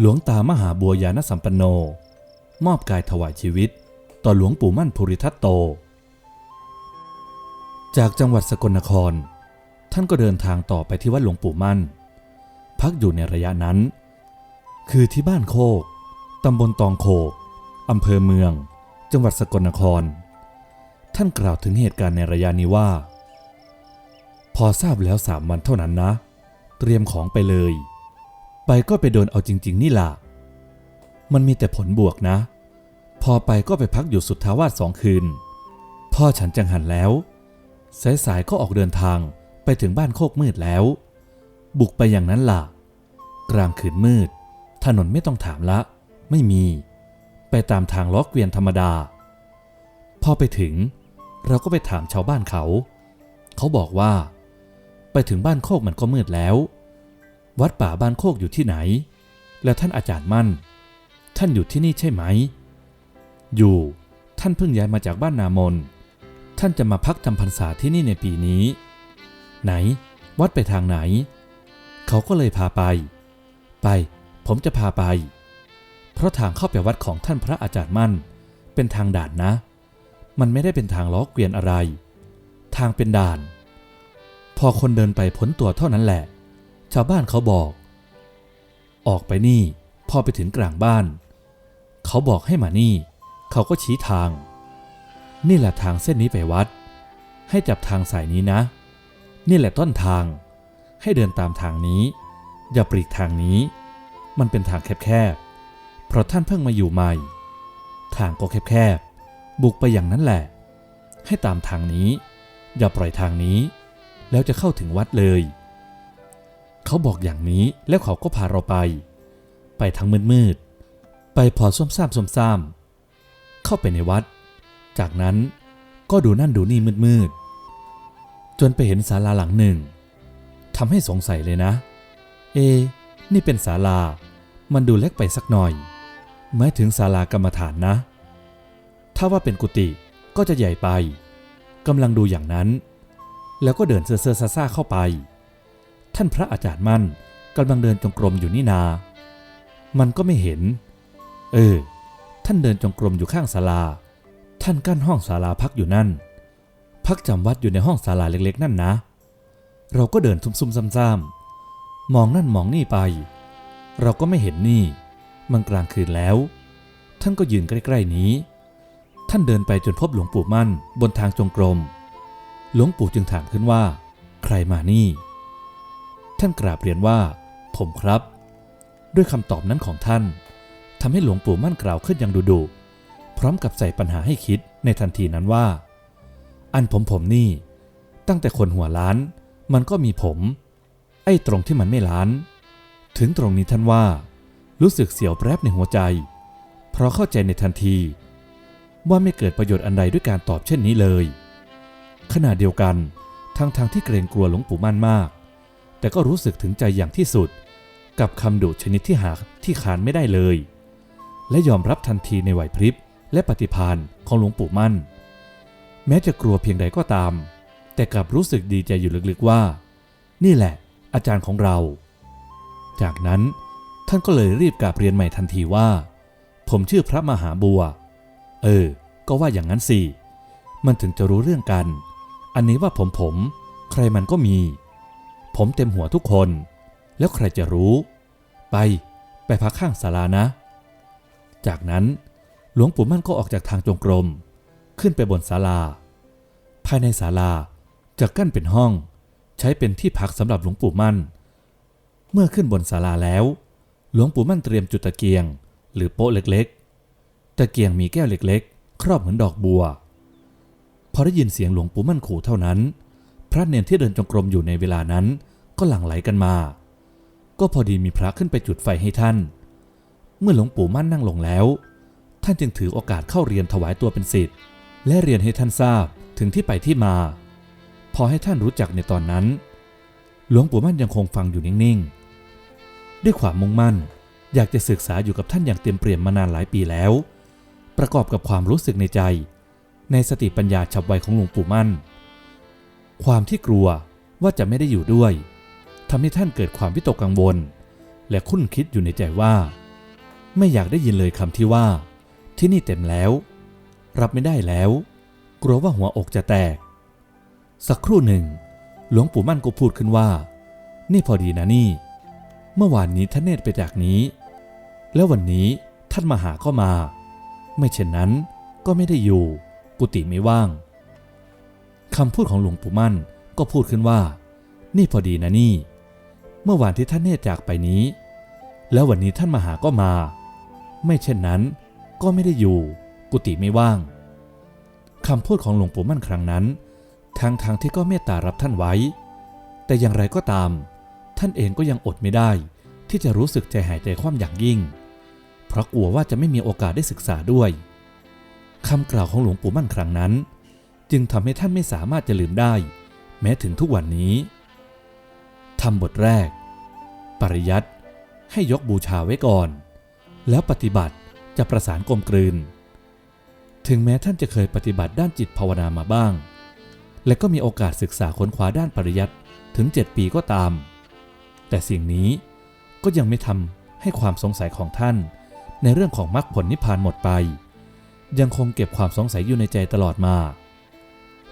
หลวงตามหาบัวยานสัมปันโน มอบกายถวายชีวิต ต่อหลวงปู่มั่นภูริทัตโต จากจังหวัดสกลนคร ท่านก็เดินทางต่อไปที่วัดหลวงปู่มั่น พักอยู่ในระยะนั้น คือที่บ้านโคกตำบลตองโคกอำเภอเมือง จังหวัดสกลนคร ท่านกล่าวถึงเหตุการณ์ในระยะนี้ว่า พอทราบแล้วสามวันเท่านั้นนะ เตรียมของไปเลย ไปก็ไปโดนเอาจริง ๆ นี่ล่ะ มันมีแต่ผลบวกนะ พอไปก็ไปพักอยู่สุทธาวาสสองคืน พ่อฉันจังหันแล้ว สายๆก็ออกเดินทางไปถึงบ้านโคกมืดแล้ว บุกไปอย่างนั้นล่ะ กลางคืนมืด ถนนไม่ต้องถามละ ไม่มี ไปตามทางล้อเกวียนธรรมดา พอไปถึง เราก็ไปถามชาวบ้านเขา เขาบอกว่า ไปถึงบ้านโคกมันก็มืดแล้ว วัดป่าบ้านโคกอยู่ที่ไหน แล้วท่านอาจารย์มั่น ท่านอยู่ที่นี่ใช่ไหม อยู่ ท่านเพิ่งย้ายมาจากบ้านนามน ท่านจะมาพักจำพรรษาที่นี่ในปีนี้ ไหน วัดไปทางไหน เขาก็เลยพาไป ไป ผมจะพาไป เพราะทางเข้าไปวัดของท่านพระอาจารย์มั่น เป็นทางด่านนะ มันไม่ได้เป็นทางล้อเกวียนอะไร ทางเป็นด่าน พอคนเดินไปพ้นตัวเท่านั้นแหละ ชาวบ้านเขาบอก ออกไปนี่ พอไปถึงกลางบ้าน เขาบอกให้มานี่ เขาก็ชี้ทาง นี่แหละทางเส้นนี้ไปวัด ให้จับทางสายนี้นะ นี่แหละต้นทาง ให้เดินตามทางนี้ อย่าปลีกทางนี้ มันเป็นทางแคบๆ เพราะท่านเพิ่งมาอยู่ใหม่ ทางก็แคบๆ บุกไปอย่างนั้นแหละ ให้ตามทางนี้ อย่าปล่อยทางนี้ แล้วจะเข้าถึงวัดเลย เขาบอกอย่างนี้แล้วเขาก็พาเราไป ไปทางมืดๆไปพอส้มซ่ามส้มซ่ามเข้าไปในวัด จากนั้นก็ดูนั่นดูนี่มืดๆจนไปเห็นศาลาหลังหนึ่งทำให้สงสัยเลยนะ เอ นี่เป็นศาลา มันดูเล็กไปสักหน่อยหมายถึงศาลากรรมฐานนะ ถ้าว่าเป็นกุฏิก็จะใหญ่ไปกำลังดูอย่างนั้น แล้วก็เดินเซ่อๆซ่าๆเข้าไป ท่านพระอาจารย์มั่นกำลังเดินจงกรมอยู่นี่นา มันก็ไม่เห็น เออ ท่านเดินจงกรมอยู่ข้างศาลา ท่านกั้นห้องศาลาพักอยู่นั่น พักจำวัดอยู่ในห้องศาลาเล็กๆ นั่นนะ เราก็เดินซุ่มๆซ้ำๆมองนั่นมองนี่ไป เราก็ไม่เห็นนี่ มันกลางคืนแล้ว ท่านก็ยืนใกล้ๆนี้ ท่านเดินไปจนพบหลวงปู่มั่นบนทางจงกรม หลวงปู่จึงถามขึ้นว่า ใครมานี่ ท่านกราบเรียนว่า ผมครับ ด้วยคำตอบนั้นของท่านทำให้หลวงปู่มั่นกล่าวขึ้นอย่างดุดุพร้อมกับใส่ปัญหาให้คิดในทันทีนั้นว่า อันผมผมนี่ ตั้งแต่คนหัวล้าน มันก็มีผม ไอ้ตรงที่มันไม่ล้าน ถึงตรงนี้ท่านว่า รู้สึกเสียวแปรบในหัวใจ เพราะเข้าใจในทันที ว่าไม่เกิดประโยชน์อันใดด้วยการตอบเช่นนี้เลย ขณะเดียวกันทั้งทางที่เกรงกลัวหลวงปู่มั่นมาก แต่ก็รู้สึกถึงใจอย่างที่สุด กับคำดุชนิดที่หาที่ขานไม่ได้เลย และยอมรับทันทีในไหวพริบและปฏิภาณของหลวงปู่มั่น แม้จะกลัวเพียงใดก็ตาม แต่กลับรู้สึกดีใจอยู่ลึกๆว่า นี่แหละ อาจารย์ของเรา จากนั้นท่านก็เลยรีบกราบเรียนใหม่ทันทีว่า ผมชื่อพระมหาบัว เออ ก็ว่าอย่างนั้นสิ มันถึงจะรู้เรื่องกัน อันนี้ว่าผมผม ใครมันก็มี มเต็มหัวทุกคน แล้วใครจะรู้ ไป ไปพักข้างศาลานะ จากนั้นหลวงปู่มั่นก็ออกจากทางจงกรม ขึ้นไปบนศาลา ภายในศาลาจะกั้นเป็นห้อง ใช้เป็นที่พักสำหรับหลวงปู่มั่น เมื่อขึ้นบนศาลาแล้ว หลวงปู่มั่นเตรียมจุดตะเกียง หรือโป๊ะเล็กๆ ตะเกียงมีแก้วเล็กๆ ครอบเหมือนดอกบัว พอได้ยินเสียงหลวงปู่มั่นขู่เท่านั้น พระเนนที่เดินจงกรมอยู่ในเวลานั้น ก็หลั่งไหลกันมา ก็พอดีมีพระขึ้นไปจุดไฟให้ท่าน เมื่อหลวงปู่มั่นนั่งลงแล้ว ท่านจึงถือโอกาสเข้าเรียนถวายตัวเป็นศิษย์และเรียนให้ท่านทราบถึงที่ไปที่มา พอให้ท่านรู้จักในตอนนั้น หลวงปู่มั่นยังคงฟังอยู่นิ่งๆ ด้วยความมุ่งมั่นอยากจะศึกษาอยู่กับท่านอย่างเต็มเปี่ยมมานานหลายปีแล้ว ประกอบกับความรู้สึกในใจ ในสติปัญญาฉับไวของหลวงปู่มั่น ความที่กลัวว่าจะไม่ได้อยู่ด้วย ทำให้ท่านเกิดความวิตกกังวล และคุ้นคิดอยู่ในใจว่า ไม่อยากได้ยินเลยคำที่ว่า ที่นี่เต็มแล้ว รับไม่ได้แล้ว กลัวว่าหัวอกจะแตก สักครู่หนึ่ง หลวงปู่มั่นก็พูดขึ้นว่า นี่พอดีนะนี่ เมื่อวานนี้ท่านเนตรไปจากนี้ แล้ววันนี้ท่านมาหาก็มา ไม่เช่นนั้นก็ไม่ได้อยู่ กุฏิไม่ว่างคำพูดของหลวงปู่มั่นก็พูดขึ้นว่า นี่พอดีนะนี่ เมื่อวานที่ท่านเนตรจากไปนี้ แล้ววันนี้ท่านมาหาก็มา ไม่เช่นนั้นก็ไม่ได้อยู่ กุฏิไม่ว่างคำพูดของหลวงปู่มั่นครั้งนั้นทางทางที่ก็เมตตารับท่านไว้ แต่อย่างไรก็ตาม ท่านเองก็ยังอดไม่ได้ ที่จะรู้สึกใจหายใจคว่ำอย่างยิ่ง เพราะกลัวว่าจะไม่มีโอกาสได้ศึกษาด้วยคำกล่าวของหลวงปู่มั่นครั้งนั้น จึงทำให้ท่านไม่สามารถจะลืมได้ แม้ถึงทุกวันนี้ ทำบทแรก ปริยัติให้ยกบูชาไว้ก่อน แล้วปฏิบัติจะประสานกลมกลืน ถึงแม้ท่านจะเคยปฏิบัติด้านจิตภาวนามาบ้าง และก็มีโอกาสศึกษาค้นคว้าด้านปริยัติถึง 7 ปีก็ตาม แต่สิ่งนี้ก็ยังไม่ทำให้ความสงสัยของท่าน ในเรื่องของมรรคผลนิพพานหมดไป ยังคงเก็บความสงสัยอยู่ในใจตลอดมา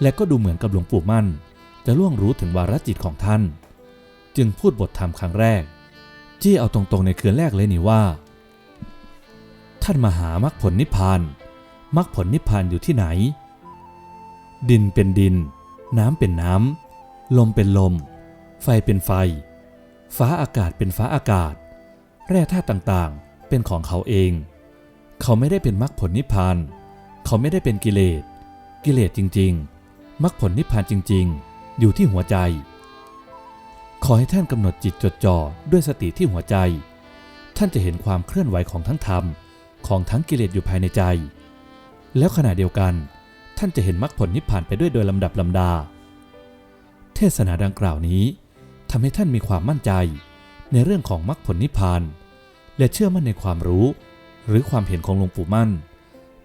และก็ดูเหมือนกับหลวงปู่มั่น จะล่วงรู้ถึงวาระจิตของท่าน จึงพูดบทธรรมครั้งแรก จี้เอาตรงๆในคืนแรกเลยนี่ว่า ท่านมหามรรคผลนิพพานมรรคผลนิพพานอยู่ที่ไหน ดินเป็นดิน น้ำเป็นน้ำ ลมเป็นลม ไฟเป็นไฟ ฟ้าอากาศเป็นฟ้าอากาศ แร่ธาตุต่างๆ เป็นของเขาเอง เขาไม่ได้เป็นมรรคผลนิพพาน เขาไม่ได้เป็นกิเลส กิเลสจริง ๆมรรคผลนิพพานจริง ๆ อยู่ที่หัวใจ ขอให้ท่านกำหนดจิตจดจ่อด้วยสติที่หัวใจ ท่านจะเห็นความเคลื่อนไหวของทั้งธรรม ของทั้งกิเลสอยู่ภายในใจ แล้วขณะเดียวกัน ท่านจะเห็นมรรคผลนิพพานไปด้วยโดยลำดับลำดา เทศนาดังกล่าวนี้ทำให้ท่านมีความมั่นใจ ในเรื่องของมรรคผลนิพพาน และเชื่อมั่นในความรู้ หรือความเห็นของหลวงปู่มั่น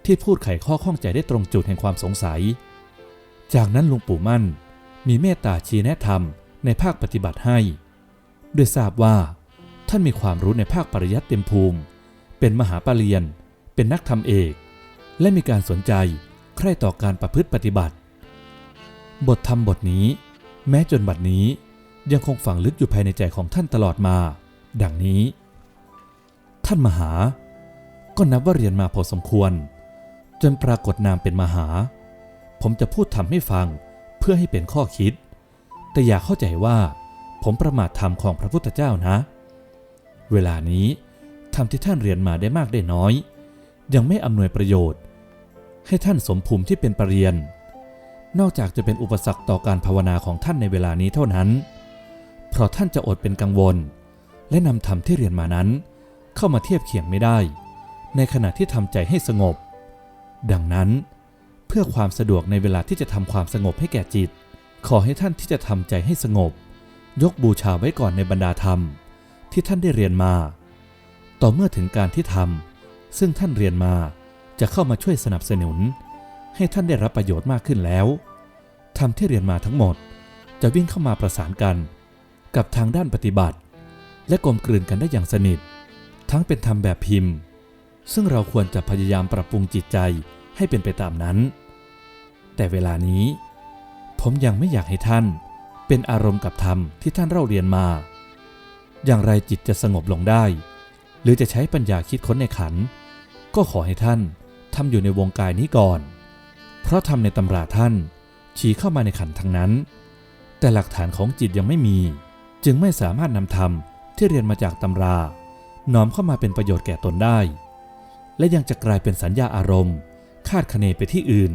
ที่พูดไขข้อข้องใจได้ตรงจุดแห่งความสงสัย จากนั้นหลวงปู่มั่นมีเมตตาชี้แนะธรรม ในภาคปฏิบัติให้ ด้วยทราบว่าท่านมีความรู้ในภาคปริยัติเต็มภูมิ เป็นมหาปรริญญาเป็นนักธรรมเอก และมีการสนใจใคร่ต่อการประพฤติปฏิบัติ บทธรรมบทนี้ แม้จนบัดนี้ยังคงฝังลึกอยู่ภายในใจของท่านตลอดมา ดังนี้ ท่านมหา ก็นับว่าเรียนมาพอสมควร จนปรากฏนามเป็นมหา ผมจะพูดทำให้ฟังเพื่อให้เป็นข้อคิด แต่อย่าเข้าใจว่า ผมประมาทธรรมของพระพุทธเจ้านะ เวลานี้ธรรมที่ท่านเรียนมาได้มากได้น้อย ยังไม่อำนวยประโยชน์ ให้ท่านสมภูมิที่เป็นปรริญญานอกจากจะเป็นอุปสรรคต่อการภาวนาของท่านในเวลานี้เท่านั้น เพราะท่านจะอดเป็นกังวล และนำธรรมที่เรียนมานั้น เข้ามาเทียบเคียงไม่ได้ ในขณะที่ทำใจให้สงบ ดังนั้น เพื่อความสะดวกในเวลาที่จะทำความสงบให้แก่จิต ขอให้ท่านที่จะทำใจให้สงบ ยกบูชาไว้ก่อนในบรรดาธรรม ที่ท่านได้เรียนมา ต่อเมื่อถึงการที่ทำซึ่งท่านเรียนมาจะเข้ามาช่วยสนับสนุน ให้ท่านได้รับประโยชน์มากขึ้นแล้วธรรมที่เรียนมาทั้งหมด จะวิ่งเข้ามาประสานกัน กับทางด้านปฏิบัติ และกลมกลืนกันได้อย่างสนิท ทั้งเป็นธรรมแบบพิมพ์ ซึ่งเราควรจะพยายามปรับปรุงจิตใจให้เป็นไปตามนั้น แต่เวลานี้ ผมยังไม่อยากให้ท่าน เป็นอารมณ์กับธรรมที่ท่านเล่าเรียนมา อย่างไรจิตจะสงบลงได้ หรือจะใช้ปัญญาคิดค้นในขัน ก็ขอให้ท่านทำอยู่ในวงกายนี้ก่อน เพราะทำในตำราท่านชี้เข้ามาในขันทั้งนั้น แต่หลักฐานของจิตยังไม่มี จึงไม่สามารถนำธรรมที่เรียนมาจากตำราน้อมเข้ามาเป็นประโยชน์แก่ตนได้ และยังจะกลายเป็นสัญญาอารมณ์ คาดคะเนไปที่อื่น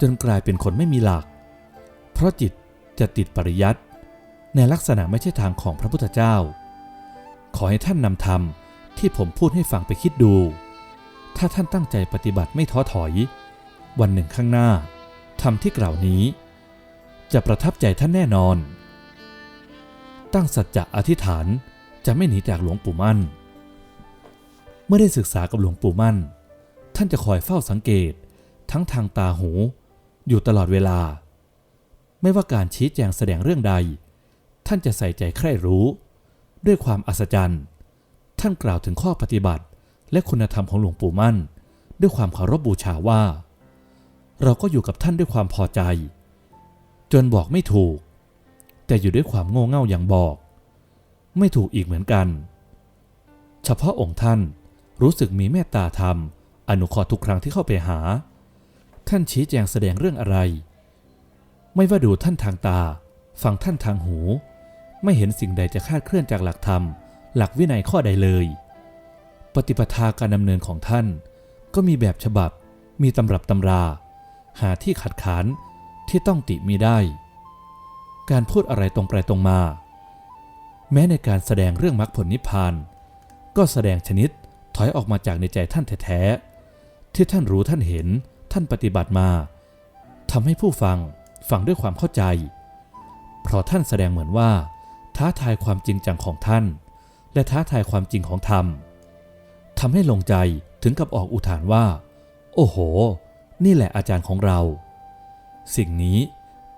จนกลายเป็นคนไม่มีหลัก เพราะจิตจะติดปริยัติในลักษณะไม่ใช่ทางของพระพุทธเจ้า ขอให้ท่านนำธรรมที่ผมพูดให้ฟังไปคิดดู ถ้าท่านตั้งใจปฏิบัติไม่ท้อถอย วันหนึ่งข้างหน้าธรรมที่กล่าวนี้ จะประทับใจท่านแน่นอน ตั้งสัจจะอธิษฐานจะไม่หนีจากหลวงปู่มั่น เมื่อได้ศึกษากับหลวงปู่มั่น ท่านจะคอยเฝ้าสังเกตทั้งทางตาหู อยู่ตลอดเวลา ไม่ว่าการชี้แจงแสดงเรื่องใด ท่านจะใส่ใจใคร่รู้ ด้วยความอัศจรรย์ ท่านกล่าวถึงข้อปฏิบัติ และคุณธรรมของหลวงปู่มั่น ด้วยความเคารพบูชาว่า เราก็อยู่กับท่านด้วยความพอใจ จนบอกไม่ถูก แต่อยู่ด้วยความโง่เง่าอย่างบอก ไม่ถูกอีกเหมือนกัน เฉพาะองค์ท่านรู้สึกมีเมตตาธรรม อนุเคราะห์ทุกครั้งที่เข้าไปหา ท่านชี้แจงแสดงเรื่องอะไร ไม่ว่าดูท่านทางตา ฟังท่านทางหู ไม่เห็นสิ่งใดจะคาดเคลื่อนจากหลักธรรม หลักวินัยข้อใดเลย ปฏิปทาการดำเนินของท่าน ก็มีแบบฉบับ มีตำรับตำรา หาที่ขัดขานที่ต้องติมีได้ การพูดอะไรตรงไปตรงมา แม้ในการแสดงเรื่องมรรคผลนิพพาน ก็แสดงชนิดถอยออกมาจากในใจท่านแท้ๆที่ท่านรู้ท่านเห็นท่านปฏิบัติมาทำให้ผู้ฟัง ฟังด้วยความเข้าใจ เพราะท่านแสดงเหมือนว่า ท้าทายความจริงจังของท่าน และท้าทายความจริงของธรรมทำให้ลงใจถึงกับออกอุทานว่า โอ้โห นี่แหละอาจารย์ของเรา สิ่งนี้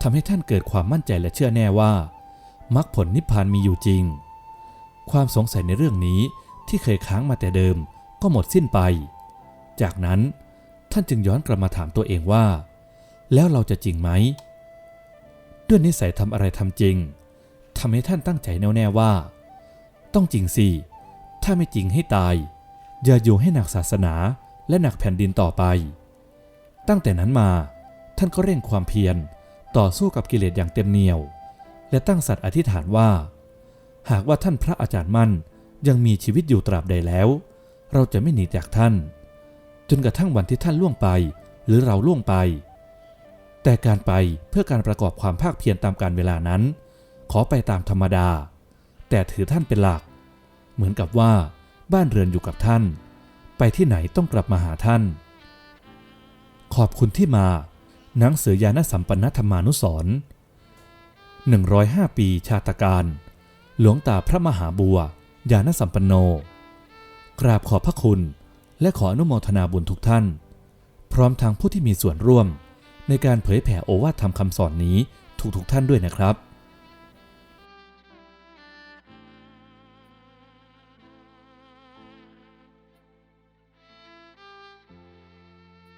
ทำให้ท่านเกิดความมั่นใจและเชื่อแน่ว่ามรรคผลนิพพานมีอยู่จริง ความสงสัยในเรื่องนี้ที่เคยค้างมาแต่เดิมก็หมดสิ้นไป จากนั้นท่านจึงย้อนกลับมาถามตัวเองว่า แล้วเราจะจริงไหม ด้วยนิสัยทำอะไรทำจริงทำให้ท่านตั้งใจแน่วแน่ว่า ต้องจริงสิ ถ้าไม่จริงให้ตาย อย่าอยู่ให้หนักศาสนาและหนักแผ่นดินต่อไป ตั้งแต่นั้นมาท่านก็เร่งความเพียรต่อสู้กับกิเลสอย่างเต็มเหนียว และตั้งสัตย์อธิษฐานว่า หากว่าท่านพระอาจารย์มั่นยังมีชีวิตอยู่ตราบใดแล้ว เราจะไม่หนีจากท่าน จนกระทั่งวันที่ท่านล่วงไป หรือเราล่วงไป แต่การไปเพื่อการประกอบความภาคเพียรตามการเวลานั้น ขอไปตามธรรมดา แต่ถือท่านเป็นหลัก เหมือนกับว่า บ้านเรือนอยู่กับท่าน ไปที่ไหนต้องกลับมาหาท่าน ขอบคุณที่มา หนังสือยานสัมปันธรรมานุสรณ์105 ปีชาตการ หลวงตาพระมหาบัวยานสัมปันโน กราบขอบพระคุณและขออนุโมทนาบุญทุกท่าน พร้อมทางผู้ที่มีส่วนร่วม ในการเผยแผ่โอวาทธรรมคำสอนนี้ทุกๆทท่านด้วยนะครับ